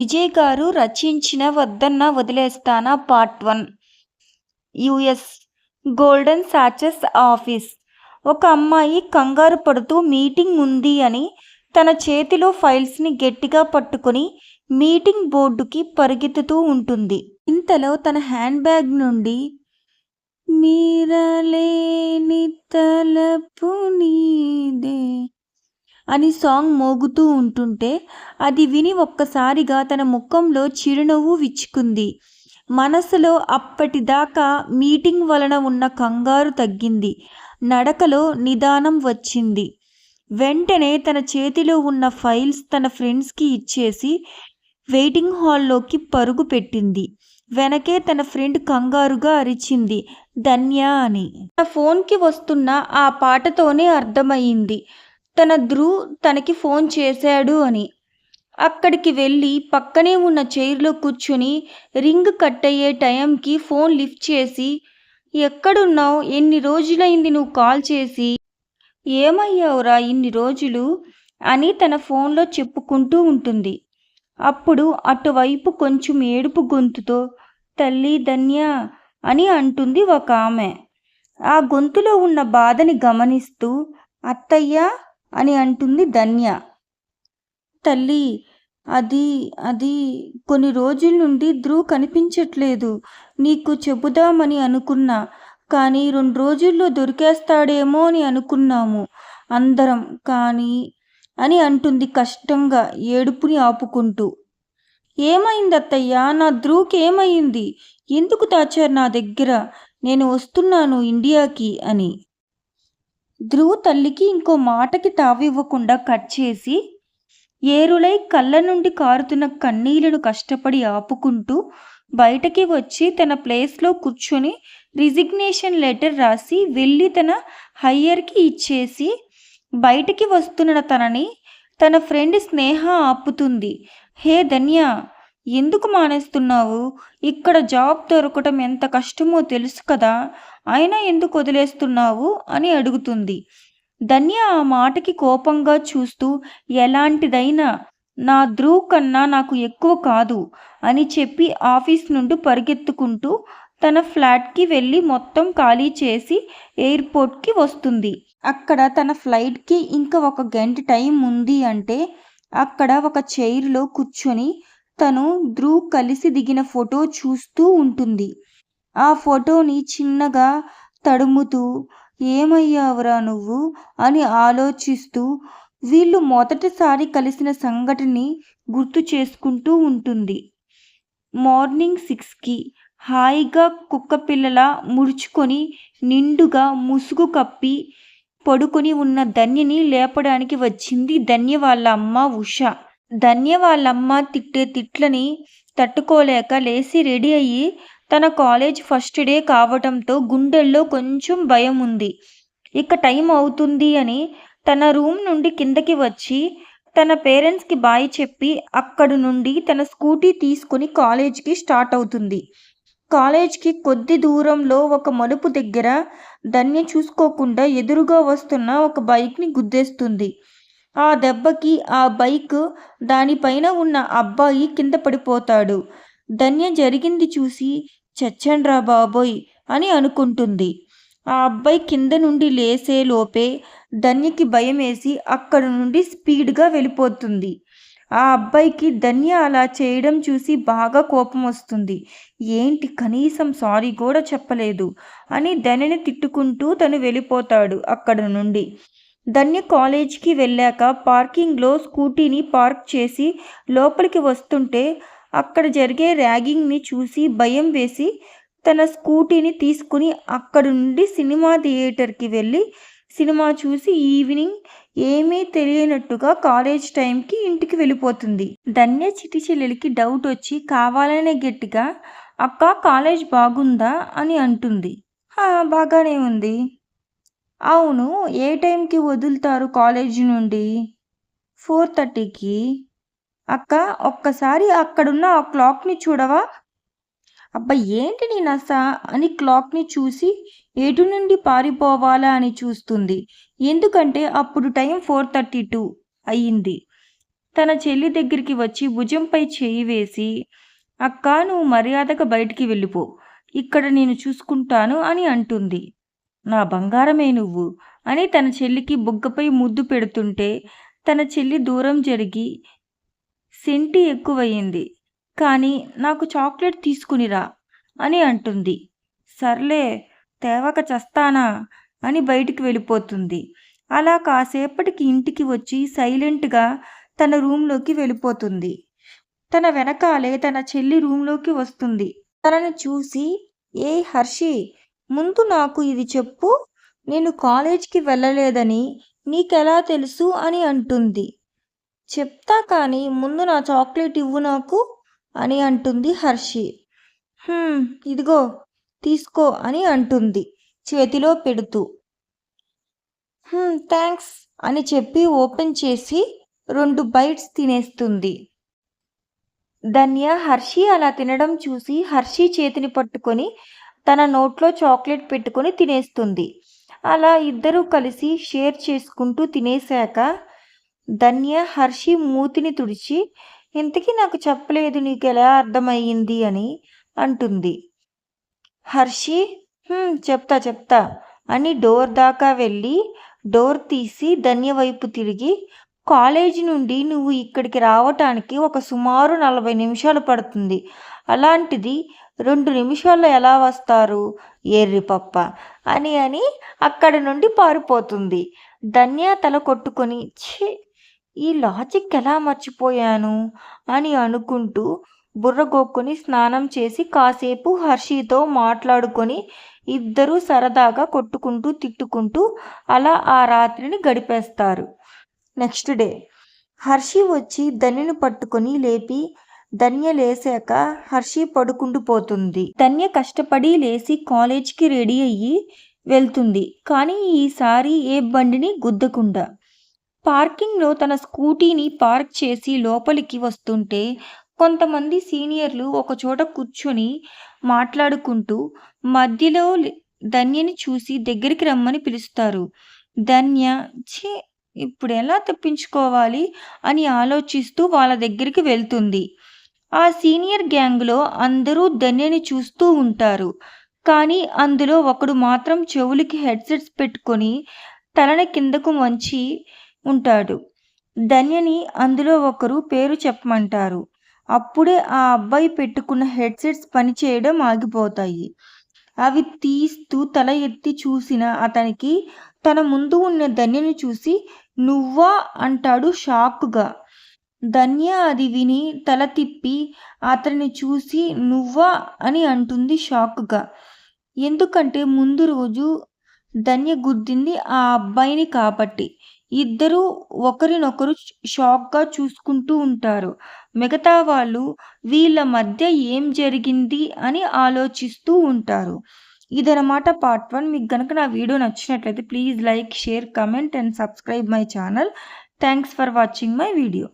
విజయ్ గారు రచించిన వద్దన్నా వదిలేస్తానా part one US golden Sachs office ఒక అమ్మాయి కంగారు పడుతూ మీటింగ్ ఉంది అని తన చేతిలో ఫైల్స్ని గట్టిగా పట్టుకొని మీటింగ్ బోర్డుకి పరిగెత్తుతూ ఉంటుంది. ఇంతలో తన హ్యాండ్ బ్యాగ్ నుండి మీరలేని తలపు నీదే అని సాంగ్ మోగుతూ ఉంటుంటే అది విని ఒక్కసారిగా తన ముఖంలో చిరునవ్వు విచ్చుకుంది. మనసులో అప్పటిదాకా మీటింగ్ వలన ఉన్న కంగారు తగ్గింది. నడకలో నిదానం వచ్చింది. వెంటనే తన చేతిలో ఉన్న ఫైల్స్ తన ఫ్రెండ్స్కి ఇచ్చేసి వెయిటింగ్ హాల్లోకి పరుగు పెట్టింది. వెనకే తన ఫ్రెండ్ కంగారుగా అరిచింది. ధన్య అని. తన ఫోన్కి వస్తున్న ఆ పాటతోనే అర్థమయ్యింది. తన ధ్రువ్ తనకి ఫోన్ చేశాడు అని. అక్కడికి వెళ్ళి పక్కనే ఉన్న చైర్లో కూర్చుని రింగ్ కట్ అయ్యే టైంకి ఫోన్ లిఫ్ట్ చేసి ఎక్కడున్నావు? ఎన్ని రోజులైంది నువ్వు కాల్ చేసి? ఏమయ్యావురా ఇన్ని రోజులు? అని తన ఫోన్లో చెప్పుకుంటూ ఉంటుంది. అప్పుడు అటువైపు కొంచెం ఏడుపు గొంతుతో తల్లి ధన్య అని అంటుంది ఒక ఆమె. ఆ గొంతులో ఉన్న బాధని గమనిస్తూ అత్తయ్య అని అంటుంది ధన్య. తల్లి అది అది కొన్ని రోజుల నుండి ధ్రువ్ కనిపించట్లేదు. నీకు చెబుదామని అనుకున్నా కానీ రెండు రోజుల్లో దొరికేస్తాడేమో అని అనుకున్నాము. అందరం కానీ అని అంటుంది కష్టంగా ఏడుపుని ఆపుకుంటూ. ఏమైంది అత్తయ్యా నా ధ్రువ్కి ఏమైంది? ఎందుకు దాచారు నా దగ్గర? నేను వస్తున్నాను ఇండియాకి అని. ధ్రువ్ తల్లికి ఇంకో మాటకి తావివ్వకుండా కట్ చేసి ఏరులై కళ్ళ నుండి కారుతున్న కన్నీళ్ళను కష్టపడి ఆపుకుంటూ బయటకి వచ్చి తన ప్లేస్లో కూర్చొని రిజిగ్నేషన్ లెటర్ రాసి వెళ్ళి తన హయ్యర్కి ఇచ్చేసి బయటికి వస్తున్న తనని తన ఫ్రెండ్ స్నేహ ఆపుతుంది. హే ధన్య! ఎందుకు మానేస్తున్నావు? ఇక్కడ జాబ్ దొరకటం ఎంత కష్టమో తెలుసు కదా? అయినా ఎందుకు వదిలేస్తున్నావు? అని అడుగుతుంది. ధన్య ఆ మాటకి కోపంగా చూస్తూ ఎలాంటిదైనా నా ధ్రువ్ కన్నా నాకు ఎక్కువ కాదు అని చెప్పి ఆఫీస్ నుండి పరిగెత్తుకుంటూ తన ఫ్లాట్కి వెళ్ళి మొత్తం ఖాళీ చేసి ఎయిర్పోర్ట్కి వస్తుంది. అక్కడ తన ఫ్లైట్కి ఇంకా ఒక గంట టైం ఉంది అంటే అక్కడ ఒక చైర్లో కూర్చొని తను ధ్రువ్ కలిసి దిగిన ఫోటో చూస్తూ ఉంటుంది. ఆ ఫోటోని చిన్నగా తడుముతూ ఏమయ్యావురా నువ్వు? అని ఆలోచిస్తూ వీళ్ళు మొదటిసారి కలిసిన సంఘటనని గుర్తు చేసుకుంటూ ఉంటుంది. మార్నింగ్ సిక్స్కి హాయిగా కుక్కపిల్లలా ముడుచుకొని నిండుగా ముసుగు కప్పి పడుకొని ఉన్న ధన్యని లేపడానికి వచ్చింది ధన్య వాళ్ళ అమ్మ ఉష. ధన్య వాళ్ళమ్మ తిట్టే తిట్లని తట్టుకోలేక లేచి రెడీ అయ్యి తన కాలేజ్ ఫస్ట్ డే కావటంతో గుండెల్లో కొంచెం భయం ఉంది. ఇక టైం అవుతుంది అని తన రూమ్ నుండి కిందకి వచ్చి తన పేరెంట్స్కి బాయ్ చెప్పి అక్కడి నుండి తన స్కూటీ తీసుకుని కాలేజ్కి స్టార్ట్ అవుతుంది. కాలేజ్కి కొద్ది దూరంలో ఒక మలుపు దగ్గర ధన్య చూసుకోకుండా ఎదురుగా వస్తున్న ఒక బైక్ని గుద్దేస్తుంది. ఆ దెబ్బకి ఆ బైక్ దానిపైన ఉన్న అబ్బాయి కింద పడిపోతాడు. ధన్య జరిగింది చూసి చచ్చండ్రా బాబోయ్ అని అనుకుంటుంది. ఆ అబ్బాయి కింద నుండి లేసే లోపే ధన్యకి భయం వేసి అక్కడ నుండి స్పీడ్గా వెళ్ళిపోతుంది. ఆ అబ్బాయికి ధన్య అలా చేయడం చూసి బాగా కోపం వస్తుంది. ఏంటి కనీసం సారీ కూడా చెప్పలేదు అని ధన్యని తిట్టుకుంటూ తను వెళ్ళిపోతాడు అక్కడ నుండి. ధన్య కాలేజ్కి వెళ్ళాక పార్కింగ్లో స్కూటీని పార్క్ చేసి లోపలికి వస్తుంటే అక్కడ జరిగే ర్యాగింగ్ని చూసి భయం వేసి తన స్కూటీని తీసుకుని అక్కడ నుండి సినిమా థియేటర్కి వెళ్ళి సినిమా చూసి ఈవినింగ్ ఏమీ తెలియనట్టుగా కాలేజ్ టైంకి ఇంటికి వెళ్ళిపోతుంది. ధన్య చిటి చెల్లెలికి డౌట్ వచ్చి కావాలనే గట్టిగా అక్క కాలేజ్ బాగుందా? అని అంటుంది. బాగానే ఉంది. అవును ఏ టైంకి వదులుతారు కాలేజీ నుండి? ఫోర్ థర్టీకి. అక్క ఒక్కసారి అక్కడున్న ఆ క్లాక్ని చూడవా? అబ్బా ఏంటి నీ నస? అని క్లాక్ని చూసి ఎటు నుండి పారిపోవాలా అని చూస్తుంది. ఎందుకంటే అప్పుడు టైం ఫోర్ థర్టీ టూ అయ్యింది. తన చెల్లి దగ్గరికి వచ్చి భుజంపై చేయి వేసి అక్క నువ్వు మర్యాదగా బయటికి వెళ్ళిపో. ఇక్కడ నేను చూసుకుంటాను అని అంటుంది. నా బంగారమే నువ్వు అని తన చెల్లికి బుగ్గపై ముద్దు పెడుతుంటే తన చెల్లి దూరం జరిగి సెంటి ఎక్కువయ్యింది. కానీ నాకు చాక్లెట్ తీసుకునిరా అని అంటుంది. సర్లే తేవక చస్తానా అని బయటికి వెళ్ళిపోతుంది. అలా కాసేపటికి ఇంటికి వచ్చి సైలెంట్గా తన రూమ్లోకి వెళ్ళిపోతుంది. తన వెనకాలే తన చెల్లి రూమ్లోకి వస్తుంది. తనని చూసి ఏ హర్షి ముందు నాకు ఇది చెప్పు. నేను కాలేజ్కి వెళ్ళలేదని నీకెలా తెలుసు అని అంటుంది. చెప్తా కానీ ముందు నా చాక్లెట్ ఇవ్వు నాకు అని అంటుంది హర్షి. ఇదిగో తీసుకో అని అంటుంది చేతిలో పెడుతూ. థ్యాంక్స్ అని చెప్పి ఓపెన్ చేసి రెండు బైట్స్ తినేస్తుంది. ధన్య హర్షి అలా తినడం చూసి హర్షి చేతిని పట్టుకొని తన నోట్లో చాక్లెట్ పెట్టుకొని తినేస్తుంది. అలా ఇద్దరూ కలిసి షేర్ చేసుకుంటూ తినేశాక ధన్య హర్షి మూతిని తుడిచి ఇంతకీ నాకు చెప్పలేదు నీకు ఎలా అర్థమయ్యింది అని అంటుంది. హర్షి చెప్తా చెప్తా అని డోర్ దాకా వెళ్ళి డోర్ తీసి ధన్య వైపు తిరిగి కాలేజీ నుండి నువ్వు ఇక్కడికి రావటానికి ఒక సుమారు నలభై నిమిషాలు పడుతుంది. అలాంటిది రెండు నిమిషాల్లో ఎలా వస్తారు? ఎర్రిపప్ప అని అని అక్కడి నుండి పారిపోతుంది. ధన్య తల కొట్టుకొని ఛీ ఈ లాజిక్ ఎలా మర్చిపోయాను అని అనుకుంటూ బుర్రగొక్కుని స్నానం చేసి కాసేపు హర్షితో మాట్లాడుకొని ఇద్దరూ సరదాగా కొట్టుకుంటూ తిట్టుకుంటూ అలా ఆ రాత్రిని గడిపేస్తారు. Next day. హర్షి వచ్చి ధన్యను పట్టుకొని లేపి ధన్య లేసాక హర్షి పడుకుంటూ పోతుంది. ధన్య కష్టపడి లేచి కాలేజ్కి రెడీ అయ్యి వెళ్తుంది. కానీ ఈసారి ఏ బండిని గుద్దకుండా. పార్కింగ్లో తన స్కూటీని పార్క్ చేసి లోపలికి వస్తుంటే కొంతమంది సీనియర్లు ఒకచోట కూర్చొని మాట్లాడుకుంటూ మధ్యలో ధన్యని చూసి దగ్గరికి రమ్మని పిలుస్తారు. ధన్య ఛీ ఇప్పుడు ఎలా తప్పించుకోవాలి? అని ఆలోచిస్తూ వాళ్ళ దగ్గరికి వెళ్తుంది. ఆ సీనియర్ గ్యాంగ్లో అందరూ ధన్యని చూస్తూ ఉంటారు. కానీ అందులో ఒకడు మాత్రం చెవులకి హెడ్సెట్స్ పెట్టుకొని తలని కిందకు వంచి ఉంటాడు. ధన్యని అందులో ఒకరు పేరు చెప్పమంటారు. అప్పుడే ఆ అబ్బాయి పెట్టుకున్న హెడ్సెట్స్ పనిచేయడం ఆగిపోతాయి. అవి తీస్తూ తల ఎత్తి చూసిన అతనికి తన ముందు ఉన్న ధన్యని చూసి నువ్వా? అంటాడు షాక్గా. ధన్య అది విని తల తిప్పి అతన్ని చూసి నువ్వా? అని అంటుంది షాక్గా. ఎందుకంటే ముందు రోజు ధన్య గుద్దింది ఆ అబ్బాయిని కాబట్టి. ఇద్దరూ ఒకరినొకరు షాక్గా చూసుకుంటూ ఉంటారు. మిగతా వాళ్ళు వీళ్ళ మధ్య ఏం జరిగింది అని ఆలోచిస్తూ ఉంటారు. ఇదనమాట పార్ట్ వన్. మీకు కనుక నా వీడియో నచ్చినట్లయితే please like share comment and subscribe my channel. Thanks for watching my video.